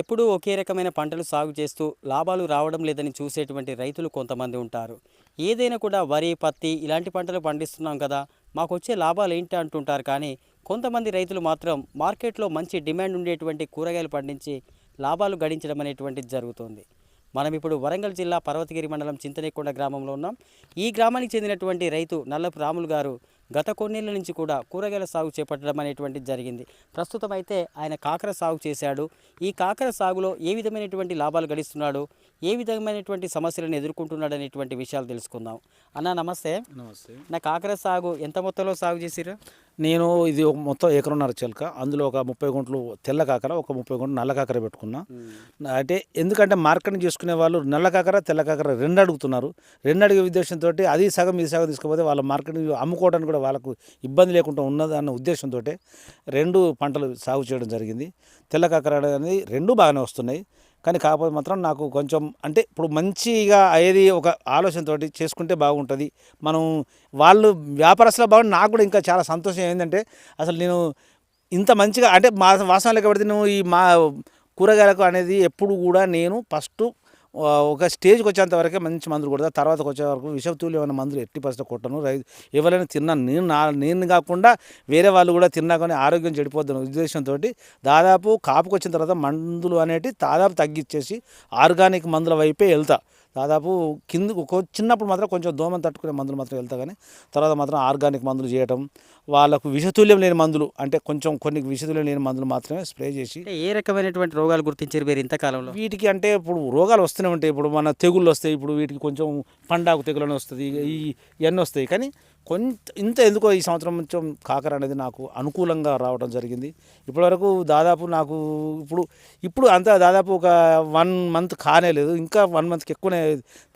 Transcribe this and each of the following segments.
ఎప్పుడూ ఒకే రకమైన పంటలు సాగు చేస్తూ లాభాలు రావడం లేదని చూసేటువంటి రైతులు కొంతమంది ఉంటారు. ఏదైనా కూడా వరి పత్తి ఇలాంటి పంటలు పండిస్తున్నాం కదా మాకు వచ్చే లాభాలు ఏంటి అంటుంటారు. కానీ కొంతమంది రైతులు మాత్రం మార్కెట్లో మంచి డిమాండ్ ఉండేటువంటి కూరగాయలు పండించి లాభాలు గడించడం అనేటువంటిది జరుగుతుంది. మనం ఇప్పుడు వరంగల్ జిల్లా పర్వతగిరి మండలం చింతనేకొండ గ్రామంలో ఉన్నాం. ఈ గ్రామానికి చెందినటువంటి రైతు నల్లపు రాములు గారు గత కొన్నేళ్ళ నుంచి కూడా కూరగాయల సాగు చేపట్టడం అనేటువంటిది జరిగింది. ప్రస్తుతం అయితే ఆయన కాకర సాగు చేశాడు. ఈ కాకర సాగులో ఏ విధమైనటువంటి లాభాలు గడిస్తున్నాడు? ఏ విధమైనటువంటి సమస్యలను ఎదుర్కొంటున్నాడు అనేటువంటి విషయాలు తెలుసుకుందాం. అన్న నమస్తే. నమస్తే. నా కాకర సాగు ఎంత మొత్తంలో సాగు చేసిరు నేను ఇది ఒక మొత్తం ఎకరన్నర చిలక అందులో ఒక ముప్పై గుంటలు తెల్ల కాకర ఒక ముప్పై గుంటలు నల్ల కాకర పెట్టుకున్నా. అంటే ఎందుకంటే మార్కెటింగ్ చేసుకునే వాళ్ళు నల్ల కాకర తెల్ల కాకర రెండు అడుగుతున్నారు. రెండు అడిగే ఉద్దేశంతో అది సగం ఇది సగం తీసుకుపోతే వాళ్ళ మార్కెటింగ్ అమ్ముకోవడానికి కూడా వాళ్ళకు ఇబ్బంది లేకుండా ఉన్నది అన్న ఉద్దేశంతో రెండు పంటలు సాగు చేయడం జరిగింది. తెల్ల కాకర అనేది రెండు బాగానే వస్తున్నాయి. కానీ కాకపోతే మాత్రం నాకు కొంచెం అంటే ఇప్పుడు మంచిగా అయ్యేది ఒక ఆలోచనతో చేసుకుంటే బాగుంటుంది. మనం వాళ్ళు వ్యాపారస్తులు బాగుంది నాకు కూడా ఇంకా చాలా సంతోషం ఏంటంటే అసలు నేను ఇంత మంచిగా అంటే మా వాసన లెక్క పెడితే నువ్వు ఈ మా కూరగాయలకు అనేది ఎప్పుడు కూడా నేను ఫస్ట్ ఒక స్టేజ్కి వచ్చేంత వరకే మంచి మందులు కొడతా తర్వాతకి వచ్చే వరకు విషతుల్యమైన మందులు ఎట్టి పరిస్థితి కొట్టను. రైతు ఎవరైనా తిన్నాను నేను నా నేను కాకుండా వేరే వాళ్ళు కూడా తిన్నా కానీ ఆరోగ్యం చెడిపోద్దని ఉద్దేశంతో దాదాపు కాపుకి వచ్చిన తర్వాత మందులు అనేటివి దాదాపు తగ్గించేసి ఆర్గానిక్ మందుల వైపే వెళ్తా దాదాపు కింద చిన్నప్పుడు మాత్రం కొంచెం దోమను తట్టుకునే మందులు మాత్రం వెళ్తా కానీ తర్వాత మాత్రం ఆర్గానిక్ మందులు చేయటం వాళ్ళకు విషతుల్యం లేని మందులు అంటే కొంచెం కొన్ని విషతుల్యం లేని మందులు మాత్రమే స్ప్రే చేసి ఏ రకమైనటువంటి రోగాలు గుర్తించారు మీరు ఇంతకాలంలో వీటికి అంటే ఇప్పుడు రోగాలు వస్తూనే ఉంటాయి. ఇప్పుడు మన తెగుళ్ళు వస్తాయి. ఇప్పుడు వీటికి కొంచెం పండాకు తెగులు అని వస్తుంది. ఈ ఇవన్నీ వస్తాయి. కానీ కొంత ఇంత ఎందుకో ఈ సంవత్సరం కొంచెం కాకర అనేది నాకు అనుకూలంగా రావడం జరిగింది. ఇప్పటివరకు దాదాపు నాకు ఇప్పుడు ఇప్పుడు అంతా దాదాపు ఒక వన్ మంత్ కానే లేదు ఇంకా వన్ మంత్కి ఎక్కువనే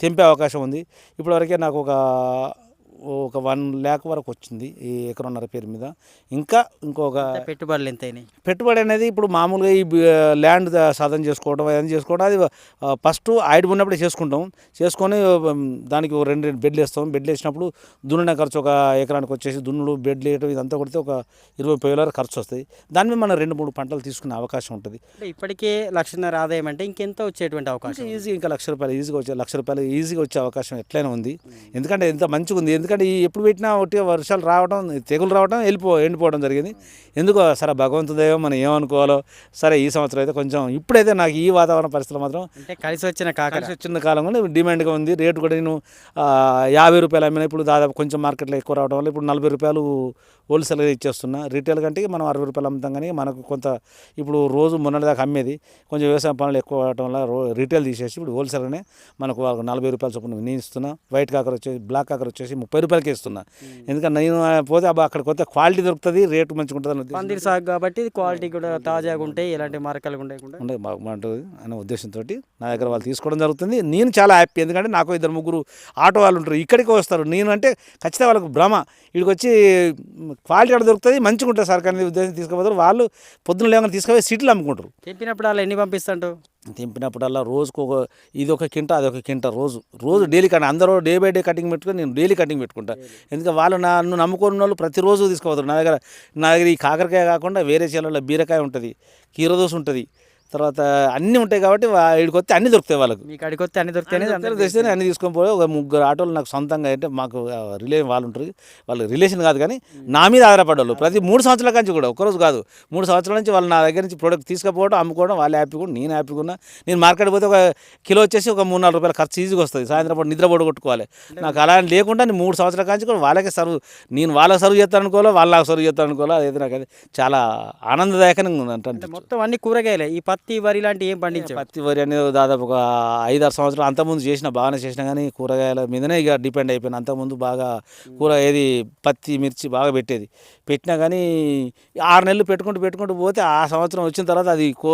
తెంపే అవకాశం ఉంది. ఇప్పటివరకే నాకు ఒక ఒక వన్ ల్యాక్ వరకు వచ్చింది ఈ ఎకరన్నర పేరు మీద. ఇంకా ఇంకొక పెట్టుబడులు ఎంత పెట్టుబడి అనేది ఇప్పుడు మామూలుగా ఈ ల్యాండ్ సాధన చేసుకోవడం అవన్నీ చేసుకోవడం అది ఫస్ట్ ఐడ్ ఉన్నప్పుడే చేసుకుంటాం. చేసుకొని దానికి ఒక రెండు రెండు బెడ్లు వేస్తాం. బెడ్లు వేసినప్పుడు దున్నిన ఖర్చు ఒక ఎకరానికి వచ్చేసి దున్నులు బెడ్లు వేయడం ఇదంతా కొడితే ఒక ఇరవై వేల ఖర్చు వస్తుంది దాని మీద మనం రెండు మూడు పంటలు తీసుకునే అవకాశం ఉంటుంది. ఇప్పటికే లక్షన్నర ఆదాయం అంటే ఇంకెంత వచ్చేటువంటి అవకాశం ఈజీ ఇంకా లక్ష రూపాయలు ఈజీగా వచ్చే లక్ష రూపాయలు ఈజీగా వచ్చే అవకాశం ఎట్లయినా ఉంది. ఎందుకంటే ఎంత మంచిగా ఉంది ఎందుకంటే ఈ ఎప్పుడు పెట్టినా ఒకటి వర్షాలు రావడం తెగులు రావడం వెళ్ళిపో ఎండిపోవడం జరిగింది. ఎందుకో సరే భగవంతుదేవో మనం ఏమనుకోవాలో సరే ఈ సంవత్సరం అయితే కొంచెం ఇప్పుడైతే నాకు ఈ వాతావరణ పరిస్థితులు మాత్రం అంటే కలిసి వచ్చిన కలిసి వచ్చిన కాలం కూడా డిమాండ్గా ఉంది. రేటు కూడా నేను యాభై రూపాయలు అమ్మిన ఇప్పుడు దాదాపు కొంచెం మార్కెట్లో ఎక్కువ రావడం వల్ల ఇప్పుడు నలభై రూపాయలు హోల్సేల్గా ఇచ్చేస్తున్నా. రీటైల్ కంటే మనం అరవై రూపాయలు అమ్ముతాం కానీ మనకు కొంత ఇప్పుడు రోజు మొన్నటిదాకా అమ్మేది. కొంచెం వ్యవసాయ పనులు ఎక్కువ అవడం వల్ల రీటైల్ తీసేసి ఇప్పుడు హోల్సేల్గానే మనకు వాళ్ళకు నలభై రూపాయల చొప్పున నేను ఇస్తున్నా. వైట్ కాకర వచ్చేసి బ్లాక్ కాకర వచ్చేసి ముప్పై రూపాయలకే ఇస్తున్నా ఎందుకంటే నేను పోతే అబ్బా అక్కడ కొత్త క్వాలిటీ దొరుకుతుంది రేటు మంచిగా ఉంటుంది పందిరి సాగు కాబట్టి క్వాలిటీ కూడా తాజాగా ఉంటాయి ఎలాంటి మరకలు ఉండే బాగుంటుంది అనే ఉద్దేశంతో నా దగ్గర వాళ్ళు తీసుకోవడం జరుగుతుంది. నేను చాలా హ్యాపీ ఎందుకంటే నాకు ఇద్దరు ముగ్గురు ఆటో వాళ్ళు ఉంటారు ఇక్కడికి వస్తారు. నేను అంటే ఖచ్చితంగా వాళ్ళకు భ్రమ. ఇక్కడికి వచ్చి క్వాలిటీ అక్కడ దొరుకుతుంది మంచిగా ఉంటుంది సార్ కానీ ఉద్దేశం తీసుకుపోతారు. వాళ్ళు పొద్దున్న లేకుండా తీసుకుపోయి సీట్లు అమ్ముకుంటారు. తెంపినప్పుడు అలా ఎన్ని పంపిస్తాంటు తెంపినప్పుడల్లా రోజుకు ఒక ఇది ఒక కింట అది ఒక కింట రోజు. రోజు డైలీ కటింగ్ అందరూ డే బై డే కటింగ్ పెట్టుకొని నేను డైలీ కటింగ్ పెట్టుకుంటా. ఎందుకంటే వాళ్ళు నన్ను నమ్ముకున్న వాళ్ళు ప్రతిరోజు తీసుకుపోతారు. నా దగ్గర నా దగ్గర ఈ కాకరకాయ కాకుండా వేరే చేలలో బీరకాయ ఉంటుంది కీరదోస ఉంటుంది తర్వాత అన్నీ ఉంటాయి కాబట్టి వీడికి వస్తే అన్నీ దొరుకుతాయి వాళ్ళకు. మీకు అడిగి వస్తే అన్ని దొరుకుతాయి. తెస్తేనే అన్ని తీసుకొని పోయి ఒక ముగ్గురు ఆటోలు నాకు సొంతంగా అంటే మాకు రిలే వాళ్ళు ఉంటారు. వాళ్ళు రిలేషన్ కాదు కానీ నా మీద ఆధారపడ్డారు ప్రతి మూడు సంవత్సరాల నుంచి కూడా ఒకరోజు కాదు. మూడు సంవత్సరాల నుంచి వాళ్ళు నా దగ్గర నుంచి ప్రోడక్ట్ తీసుకుపోవడం అమ్ముకోవడం వాళ్ళు హ్యాపీగా కూడా నేను హ్యాపీగా ఉన్నా నేను మార్కెట్ పోతే ఒక కిలో వచ్చేసి ఒక మూడు నాలుగు రూపాయలు ఖర్చు ఈజీగా వస్తుంది. సాయంత్రం పూట నిద్ర కొట్టుకోవాలి. నాకు అలా లేకుండా నేను మూడు సంవత్సరాల కాంచి కూడా వాళ్ళకే సర్వ్ నేను వాళ్ళకి సర్వ్ చేస్తాను అనుకోవాలో వాళ్ళ నాకు సర్వ్ చేస్తాను అనుకోవాలో అదైతే నాకు చాలా ఆనందదాయకంగా ఉంది అంటే అంటే మొత్తం అన్ని కూరగాయలే. ఈ పత్తి వరి లాంటి ఏం పండించావు? పత్తి వరి అనేది దాదాపు ఒక ఐదు ఆరు సంవత్సరాలు అంతకుముందు చేసిన బాగానే చేసిన కానీ కూరగాయల మీదనే ఇక డిపెండ్ అయిపోయింది. అంతకుముందు బాగా కూర ఏది పత్తి మిర్చి బాగా పెట్టేది. పెట్టినా కానీ ఆరు నెలలు పెట్టుకుంటూ పెట్టుకుంటూ పోతే ఆ సంవత్సరం వచ్చిన తర్వాత అది కో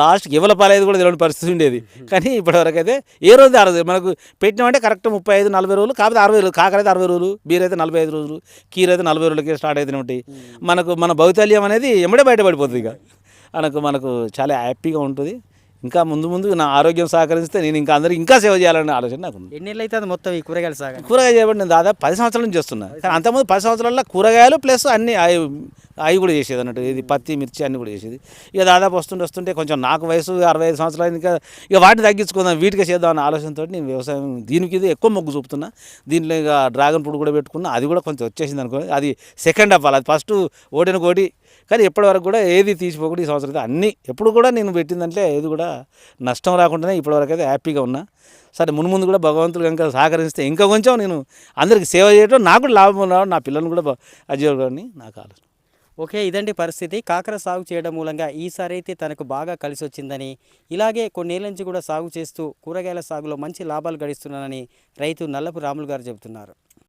లాస్ట్కి ఎవల పాలేదు కూడా తెలియని పరిస్థితి ఉండేది. కానీ ఇప్పటివరకు అయితే ఏ రోజు ఆ రోజు మనకు పెట్టినామంటే కరెక్ట్ ముప్పై ఐదు నలభై రోజులు కాకపోతే అరవై రోజులు కాకరైతే అరవై రోజులు బీర్ అయితే నలభై ఐదు రోజులు కీర అయితే నలభై రోజులకే స్టార్ట్ అవుతూనే ఉంటాయి. మనకు మన భౌతల్యం అనేది ఎమ్మడే బయటపడిపోతుంది ఇక. మనకు మనకు చాలా హ్యాపీగా ఉంటుంది. ఇంకా ముందు ముందు నా ఆరోగ్యం సహకరిస్తే నేను ఇంకా అందరికి ఇంకా సేవ చేయాలనే ఆలోచన నాకు ఉంది. ఎన్ని ఏళ్ళు అవుతుంది మొత్తం ఈ కూరగాయల సాగు కూరగాయ చేయబడి నేను దాదాపు పది సంవత్సరాల నుంచి చేస్తున్నా. కానీ అంతకుముందు పది సంవత్సరాల్లో కూరగాయలు ప్లస్ అన్ని అవి కూడా చేసేది అన్నట్టు. ఇది పత్తి మిర్చి అన్ని కూడా చేసేది. ఇక దాదాపు వస్తుంటే వస్తుంటే కొంచెం నాకు వయసు అరవై ఐదు సంవత్సరాలు ఇంకా ఇక వాటిని తగ్గించుకుందాం వీటికే చేద్దాం అనే ఆలోచనతో నేను వ్యవసాయం దీనికి ఇది ఎక్కువ మొగ్గు చూపుతున్నా. దీంట్లో ఇక డ్రాగన్ ఫ్రూట్ కూడా పెట్టుకున్నా అది కూడా కొంచెం వచ్చేసింది అనుకో అది సెకండ్ అవ్వాలి. ఆల్ అది ఫస్ట్ ఓడిన కోటి కానీ ఇప్పటివరకు కూడా ఏది తీసిపోకుండా ఈ సంవత్సరం అయితే అన్నీ ఎప్పుడు కూడా నేను పెట్టిందంటే ఏది కూడా నష్టం రాకుండానే ఇప్పటివరకు అయితే హ్యాపీగా ఉన్నా. సరే మును ముందు కూడా భగవంతుడు కనుక సహకరిస్తే ఇంకా కొంచెం నేను అందరికి సేవ చేయడం నాకు కూడా లాభం రావడం నా పిల్లల్ని కూడా బ- నాకు ఆలోచన. ఓకే ఇదండి పరిస్థితి. కాకర సాగు చేయడం మూలంగా ఈసారి అయితే తనకు బాగా కలిసి వచ్చిందని ఇలాగే కొన్నేళ్ళ నుంచి కూడా సాగు చేస్తూ కూరగాయల సాగులో మంచి లాభాలు గడిస్తున్నానని రైతు నల్లపు రాములు గారు చెబుతున్నారు.